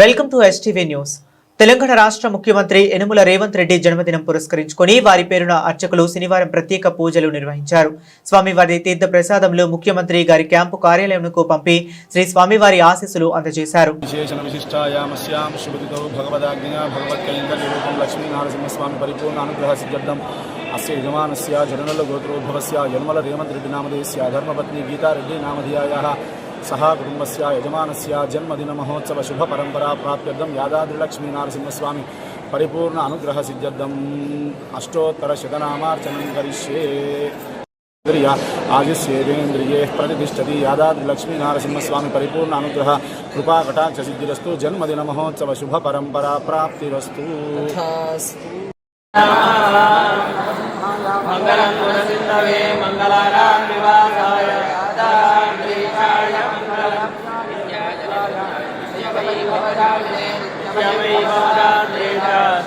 Welcome to STV news Telangana రాష్ట్ర ముఖ్యమంత్రి యనుమల రేవంత్ రెడ్డి జన్మదినం పురస్కరించుకొని వారి పేరున అర్చకులు శనివారం ప్రత్యేక పూజలు నిర్వహించారు. స్వామివారి తీర్థ ప్రసాదంలో ముఖ్యమంత్రి గారి క్యాంపు కార్యాలయంకు పంపి శ్రీ స్వామివారి ఆశీస్సులు అందజేశారు. అస్య యజమానస్య జననల గోత్రోద్భవస్య యనుమల రేవంత్ రెడ్డి నామధేయస్య ధర్మపత్ని గీతారెడ్డి నామధేయాయాः. సహా కుటుంబస్య యజమానస్య జన్మదిన మహోత్సవ శుభ పరంపరా ప్రాప్త్యర్థం యాదాద్రిలక్ష్మీ నరసింహస్వామి పరిపూర్ణ అనుగ్రహ సిద్ధ్యర్థం. అష్టోత్తర శతనామార్చనం కరిష్యే. ఆయుష్యేంద్రియే ప్రతిష్టతి. యాదాద్రి లక్ష్మీ నరసింహస్వామి పరిపూర్ణ అనుగ్రహ కృపా కటాక్ష సిద్ధిరస్తు. జన్మదిన మహోత్సవ శుభ పరంపరా ప్రాప్తిరస్తు. మంగళం గుణసింధవే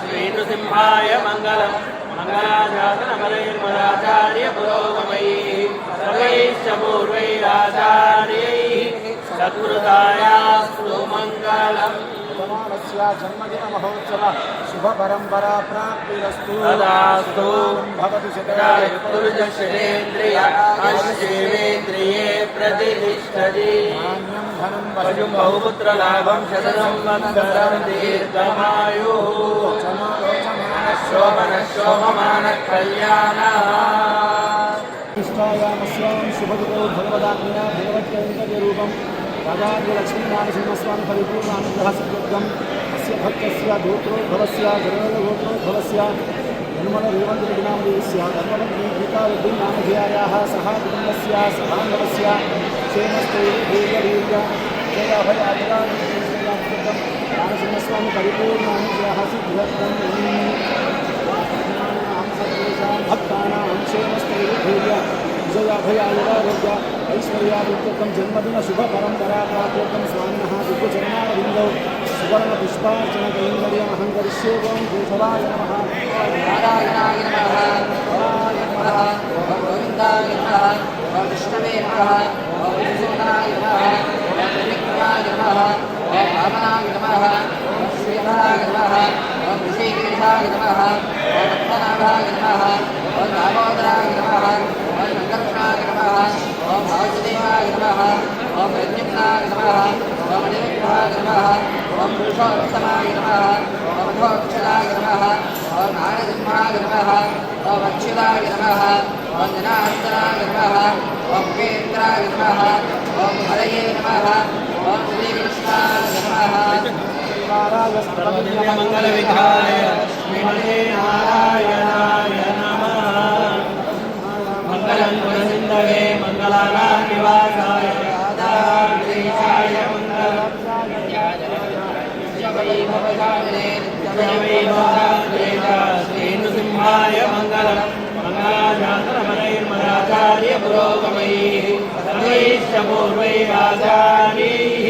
శ్రీనృసింహాయ మంగళం. మంగళాశాసనమలైర్మదాచార్య పురోగమైः సర్వైశ్చ పూర్వైరాచార్యైः సత్కృతాయాస్తు మంగళం. యజమానస్య జన్మదిన మహోత్సవ శుభ పరంపరా ప్రాప్తిరస్తు తదాస్తు భవతి ృజశ్రేంద్రియ అశ్రేంద్రియే ప్రతిష్టతి శతమాన్యం ధనం పశుం బహుపుత్రలాభం శతసంవత్సరం దీర్ఘమాయు శోభన శోభమాన కళ్యాణ ఇష్టాయామస్యాం శుభదితో భగవదాజ్ఞయా భగవత్కైంకర్యరూపం యాదాద్రి లక్ష్మీనరసింహస్వామి పరిపూర్ణ అనుగ్రహ సిద్ధ్యర్థం అస్య భక్తస్య గోత్రోద్భవస్య గరుడగోత్రోద్భవస్య యన్మల రేవంత్ రెడ్డి నామదేవస్య ధర్మపత్ని గీతారెడ్డి ఐశ్వర్యాభివృద్ధం జన్మదిన శుభ పరంపరా ప్రాప్త్యర్థం స్వామినः దివ్యచరణారవిందౌ సువర్ణ పుష్పార్చన కైంకర్యమహం కరిష్యేవం కేశవాయ నమః నారాయణాయ నమః ఓం ఓం గోవిందాయ నమః ఓం విష్ణవే నమః ఓం విష్ణునాయ నమః ఓం ఓం వామనాయ నమః ఓం శ్రీధరాయ నమః ఓం ఋషికేశాయ నమః ఓం పద్మనాభాయ నమః ఓం దామోదరాయ నమః ఓం సంకర్షణాయ నమః ఓం వాసుదేవాయ నమః ఓం ప్రద్యుమ్నాయ నమః ఓం అనిరుద్ధాయ నమః ఓం పురుషోత్తమాయ నమః ఓం అధోక్షరాయ నమః ఓం నారసింహాయ నమః ఓం అచ్యుతాయ నమః ఓం జనార్దనాయ నమః ఓం కేంద్రాయ నమః ఓం హరయే నమః ఓం శ్రీకృష్ణాయ నమః మంగళ విఘాయ శ్రీమతే నారాయణాయ నమః మంగళం శ్రీనృసింహాయ మంగళం. మంగళాశాసనమలైర్మదాచార్య పురోగమైः సర్వైశ్చ పూర్వైరాచార్యైः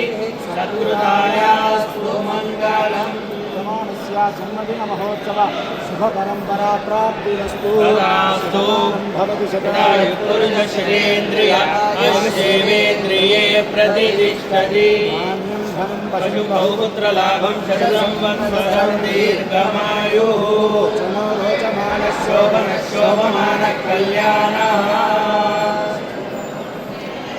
సత్కృతాయాస్తు మంగళం జన్మదిన మహోత్సవ శుభ పరంపరా ప్రాప్తిరస్తు భవతి ప్రతిష్టతి बहुपुत्र लाभं शतसंवत्सरं दीर्घमायो शोभन शोभनः शोभमानः